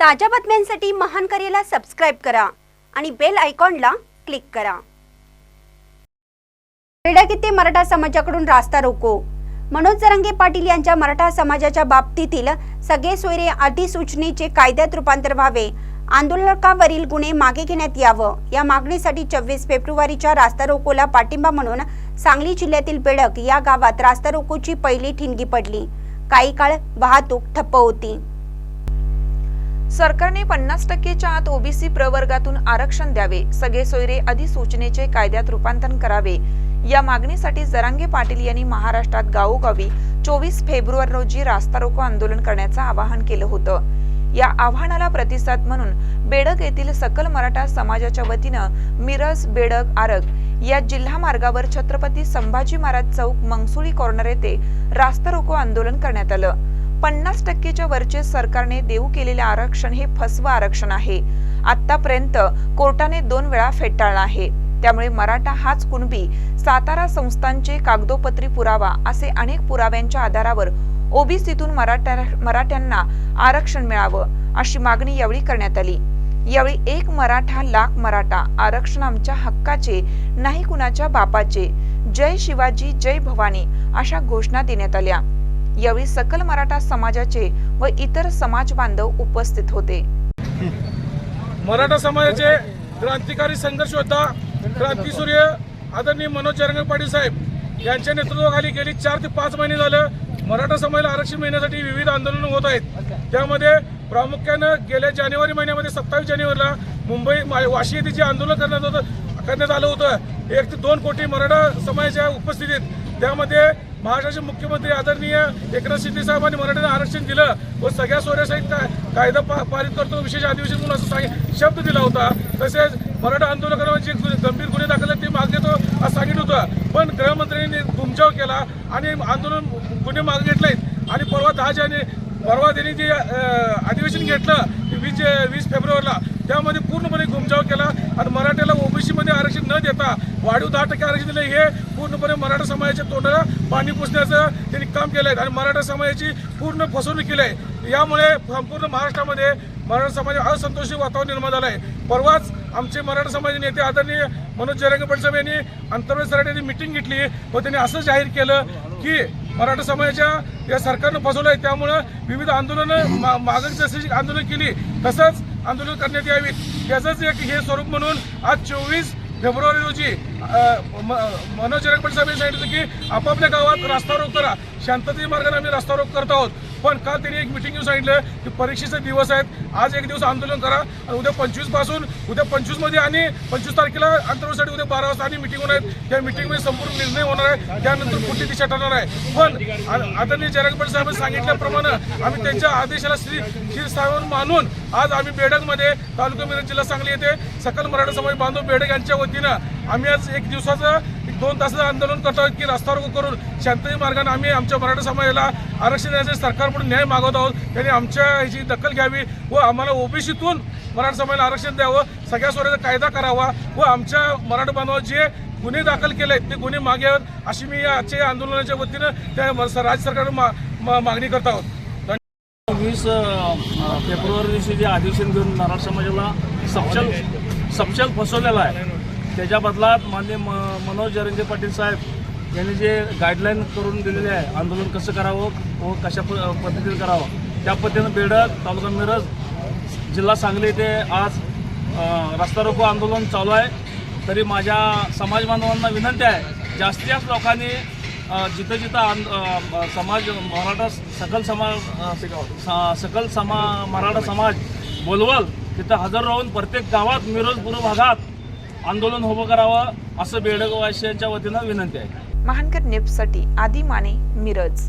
ताज्या बातम्यांसाठी महान करेला सबस्क्राईब करा आणि बेल आयकॉनला क्लिक करा. बेडक मराठा समाजाकडून रास्ता रोको. मनोज जरांगे पाटील यांच्या मराठा समाजाच्या बाबतीतील सगळे सोयरे अधिसूचनेचे कायद्यात रूपांतर व्हावे. आंदोलकावरील गुन्हे मागे घेण्यात यावं. या मागणीसाठी चव्वीस फेब्रुवारीच्या रास्ता रोकोला पाठिंबा म्हणून सांगली जिल्ह्यातील बेडक या गावात रास्ता रोकोची पहिली ठिणगी पडली. काही काळ वाहतूक ठप्प होती. सरकारने पन्नास टक्केच्या आत ओबीसी प्रवर्गातून आरक्षण द्यावे सगळे सोयरे अधिसूचनेचे कायद्यात रूपांतर करावे. या मागणीसाठी जरांगे पाटील यांनी महाराष्ट्रात गावोगावी चोवीस फेब्रुवारी रोजी रास्ता रोको आंदोलन करण्याचं आवाहन केलं होतं. या आव्हानाला प्रतिसाद म्हणून बेडक येथील सकल मराठा समाजाच्या वतीनं मिरज बेडक आरग या जिल्हा मार्गावर छत्रपती संभाजी महाराज चौक मंगसुळी कॉर्नर येथे रास्ता रोको आंदोलन करण्यात आलं. पन्नास टक्केच्या वरचे सरकारने देऊ केलेले आरक्षण हे फसवं आरक्षण आहे. आतापर्यंत कोर्टाने दोन वेळा फेटाळला आहे. त्यामुळे मराठा हाच कुणबी सातारा संस्थांचे कागदोपत्री पुरावा असे अनेक पुराव्यांच्या आधारावर ओबीसीतून मराठा मराठ्यांना आरक्षण मिळावं अशी मागणी यावेळी करण्यात आली. यावेळी एक मराठा लाख मराठा आरक्षण आमच्या हक्काचे नाही कुणाच्या बापाचे. जय शिवाजी जय भवानी अशा घोषणा देण्यात आल्या. यावेळी सकल मराठा समाजाचे व इतर समाज बांधव उपस्थित होते. मराठा समाजाचे क्रांतिकारी संघर्ष योद्धा क्रांतीसूर्य आदरणीय मनोज जरंगे पाटील साहेब यांच्या नेतृत्वाखाली गेली चार ते पाच महिने झालं. मराठा समाजाला आरक्षण मिळण्यासाठी विविध आंदोलनं होत आहेत. त्यामध्ये प्रामुख्यानं गेल्या जानेवारी महिन्यामध्ये सत्तावीस जानेवारीला मुंबई मा- वाशी येथे जे आंदोलन करण्यात होतं करण्यात आलं होतं एक ते दोन कोटी मराठा समाजाच्या उपस्थितीत त्यामध्ये महाराष्ट्राचे मुख्यमंत्री आदरणीय एकनाथ शिंदे साहेबांनी मराठ्यांना आरक्षण दिलं. व सगळ्या सोयऱ्यासाठी कायदा पा पारित करतो विशेष अधिवेशन म्हणून असं सांग शब्द दिला होता. तसेच मराठा आंदोलकांवर गु- गंभीर गुन्हे दाखल ते मागे घेतो असं सांगितलं होतं. पण गृहमंत्र्यांनी घुमजाव केला आणि आंदोलन गुन्हे मागे घेतले. आणि परवा दहा जाने परवा त्यांनी जे अधिवेशन घेतलं ते वीस वीस फेब्रुवारीला त्यामध्ये पूर्णपणे घुमजाव केला आणि मराठ्याला ओबीसीमध्ये आरक्षण न देता वाढीव दहा टक्के आरक्षण दिलं हे पूर्णपणे मराठा समाजाच्या तोंडाला पाणी पुसण्याचं त्यांनी काम केलं आहे आणि मराठा समाजाची पूर्ण फसवणूक केली आहे यामुळे संपूर्ण महाराष्ट्रामध्ये मराठा समाज असंतोषी वातावरण निर्माण झालं आहे परवाच आमचे मराठा समाज नेते आदरणीय मनोज जरांगे पाटील साहेब यांनी अंतर्वेद सराट्यांनी मिटिंग घेतली व त्यांनी असं जाहीर केलं की मराठा समाजाच्या या सरकारनं फसवलं आहे त्यामुळं विविध आंदोलनं मा मागणी जशी आंदोलन केली. तसंच आंदोलन करण्यात यावीत त्याचंच एक हे स्वरूप म्हणून आज चोवीस फेब्रुवारी रोजी म- मनोज जरंगे साहेब यांनी सांगितलं की आपापल्या गावात रास्ता रोक करा. शांततेच्या मार्गाने आम्ही रास्ता रोक करत आहोत. पण काल त्यांनी एक मिटिंग घेऊन सांगितलं की परीक्षेचे दिवस आहेत. आज एक दिवस आंदोलन करा आणि उद्या पंचवीसपासून उद्या पंचवीसमध्ये आणि पंचवीस तारखेला आंतरवासाठी उद्या बारा वाजता आणि मिटिंग होणार आहे. त्या मिटिंगमध्ये संपूर्ण निर्णय होणार आहे. त्यानंतर पुढची दिशा ठरणार आहे. पण आदरणीय जयराज साहेब साहेबांनी सांगितल्याप्रमाणे आम्ही त्यांच्या आदेशाला श्री शिरस्थान मानून आज आम्ही बेडगमध्ये तालुका मिरज जिल्हा सांगली येथे सकल मराठा समाज बांधव बेडग यांच्या वतीनं आम्ही आज एक दिवसाचं दोन तासाचं आंदोलन करतो आहोत की रस्ता रोको करून शांततेच्या मार्गाने आम्ही आमच्या मराठा समाजाला आरक्षण द्यायचं सरकारकडून न्याय मागवत आहोत. त्यांनी आमच्या ह्याची दखल घ्यावी व आम्हाला ओबीसीतून मराठा समाजाला आरक्षण द्यावं. सगळ्या स्वराचा कायदा करावा व आमच्या मराठा बांधवा जे गुन्हे दाखल केले आहेत ते गुन्हे मागे अशी मी आजच्या या आंदोलनाच्या वतीनं त्या राज्य सरकारनं मा- मागणी करत आहोत. वीस फेब्रुवारी दिवशी जे अधिवेशन घेऊन मराठा समाजाला सपशल सपशल फसवलेला आहे त्याच्या बदलात मान्य म मनोज जरंगे पाटील साहेब यांनी जे गाईडलाईन करून दिलेले आहे आंदोलन कसं करावं व कशा प पद्धतीने करावं त्या पद्धतीनं बेडक तालुका मिरज जिल्हा सांगली येथे आज रस्ता रोको आंदोलन चालू आहे. तरी माझ्या समाज बांधवांना विनंती आहे जास्तीत जास्त लोकांनी जिथं जिथं आंद- समाज मराठा सकल समाज सकल समा मराठा समाज बोलवल तिथं हजर राहून प्रत्येक गावात मिरजपूर्व भागात आंदोलन उभं करावं असं बेडगवासियांच्या वतीनं विनंती आहे. महानकर नेपसाठी आदी माने मिरज.